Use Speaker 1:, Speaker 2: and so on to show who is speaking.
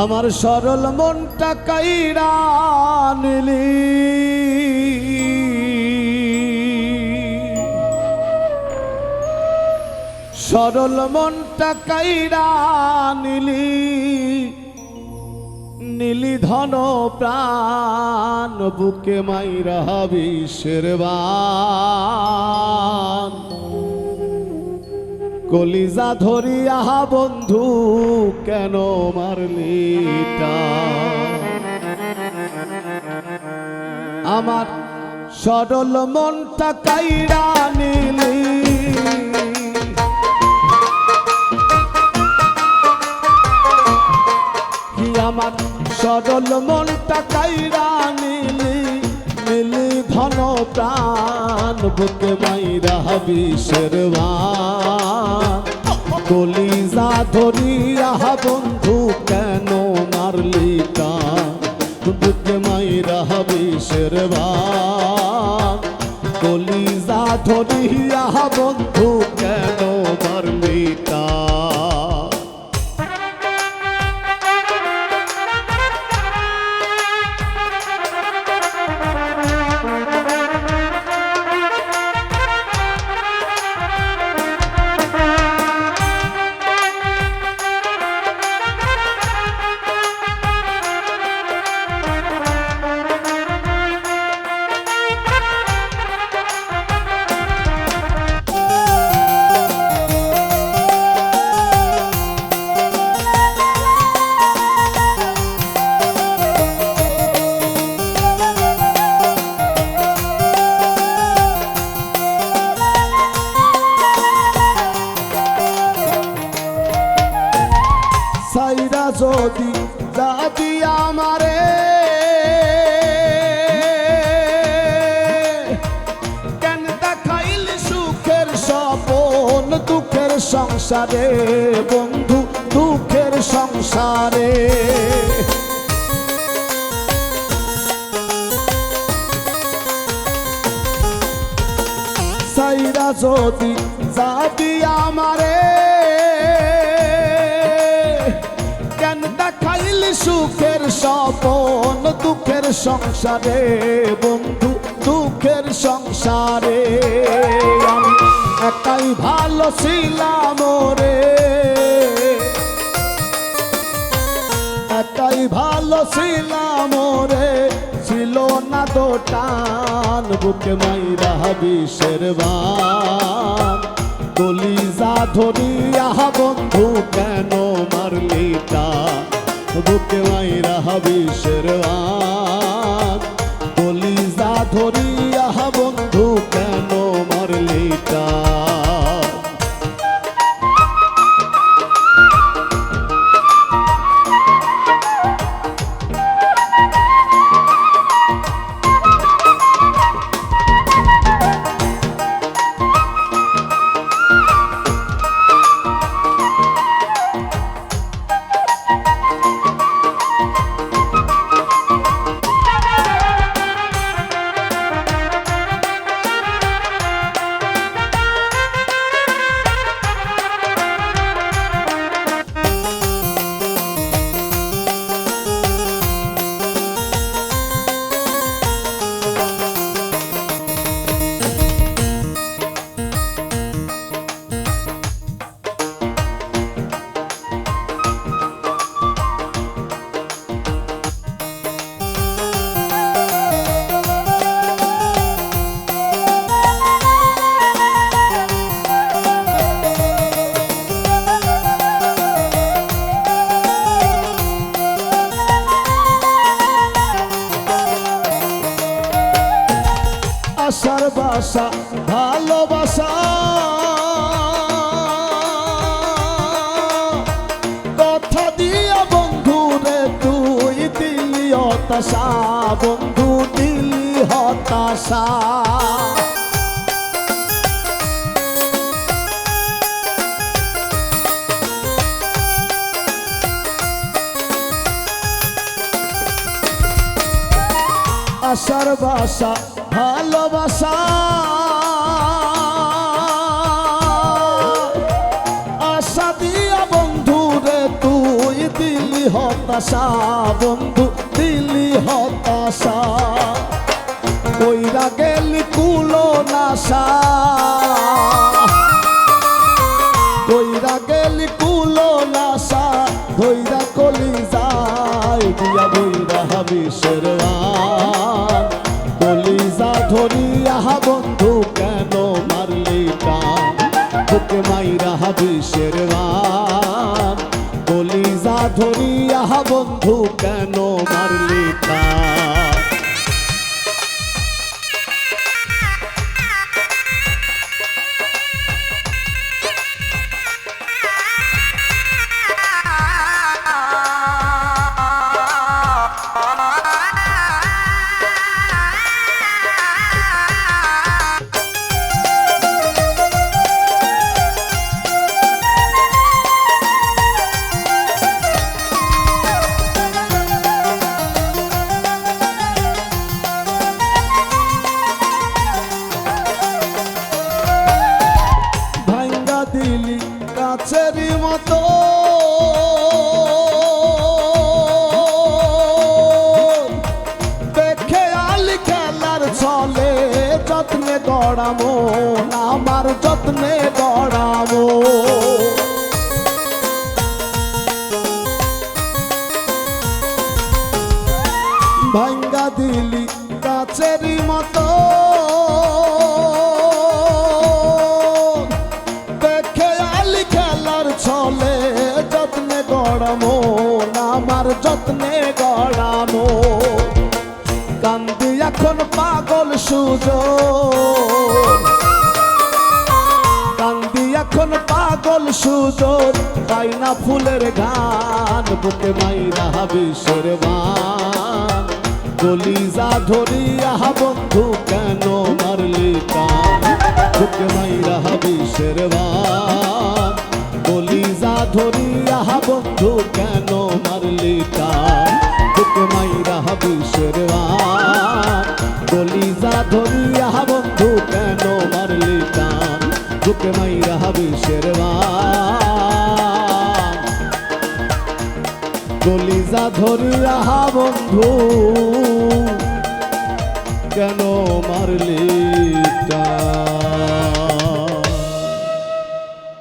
Speaker 1: আমার সরল মনটা কাইরা নিলি। সরল মনটা কাইরা নিলি। নীলি ধন প্রাণ, বুকে মাইরা বিশ্বের বান কলিজা ধরি আহা বন্ধু, কেন মারলিটা আমার সরল মনটা কাইরা নিলি। আমার সরল মনটা কাইরা নিলি? নীলি ধন প্রাণ। বুকে মাইরা যা কলিজা ধরিয়া বন্ধু কেন মারলি কান বুকে মাইরা বিষের কলিজা ধরিয়া বন্ধু যদি যাবি আমারে, কেন দেখাইল সুখের সপন দুঃখের সংসারে? বন্ধু, দুঃখের সংসারে। সাইরা যদি যাবি আমারে দেখাইলি সুখের স্বপন, দুঃখের সংসারে। বন্ধু, দুঃখের সংসারে। একাই ভালো ছিলাম রে একাই ভালো ছিলাম রে ছিল না তো টান, বুকে মাইরা বিষের বান কলিজা ধরিয়া বন্ধু কেন মারলি টান? বুকে মাইরা বিষের বান কলিজা ধরিয়া বন্ধু আশার বাসা, ভালোবাসা। কথা দিয়া বন্ধু রে, তুই দিলি হতাশা, বন্ধু দিলি হতাশা। আশার বাসা ভালোবাসা। আশা দিয়া বন্ধু রে, তুই দিলি হতাশা। বন্ধু, দিলি হতাশা। কইরা গেলি কুলো নাশা কইরা গেলি কুলো নাশা ধইরা কলি যায় দিয়া বইরা হাবি শেরওয়ান বন্ধু কেন মারলি কান তোকে মাইরা হাবি শেরওয়ান কলিজা ধরিয়া বন্ধু কেন মারলি কান গড়ামো আমার যত্নে গড়ামো ভাঙ্গা দিলি কাছেরই মতো। দেখে আলি খেলার ছলে যত্নে গড়ামো আমার যত্নে গড়ামো কান্দি এখন পাগল সুযোগ। পাগল সুযোগ পাই না ফুলের গান, বুকে মাইরা বিষের বান গলিজা ধরিয়া বন্ধু, কেন মারলি কান বুকে মাইরা বিষের বান গলিজা ধরিয়া বন্ধু, কেন মারলি কান বুকে মাইরা বিষের বান গলিজা ধরিয়া বন্ধু, কেন মারলি কান বুকে মাইরা বিষের বান। গলিজা ধরিয়া বন্ধু কেন মারলি টান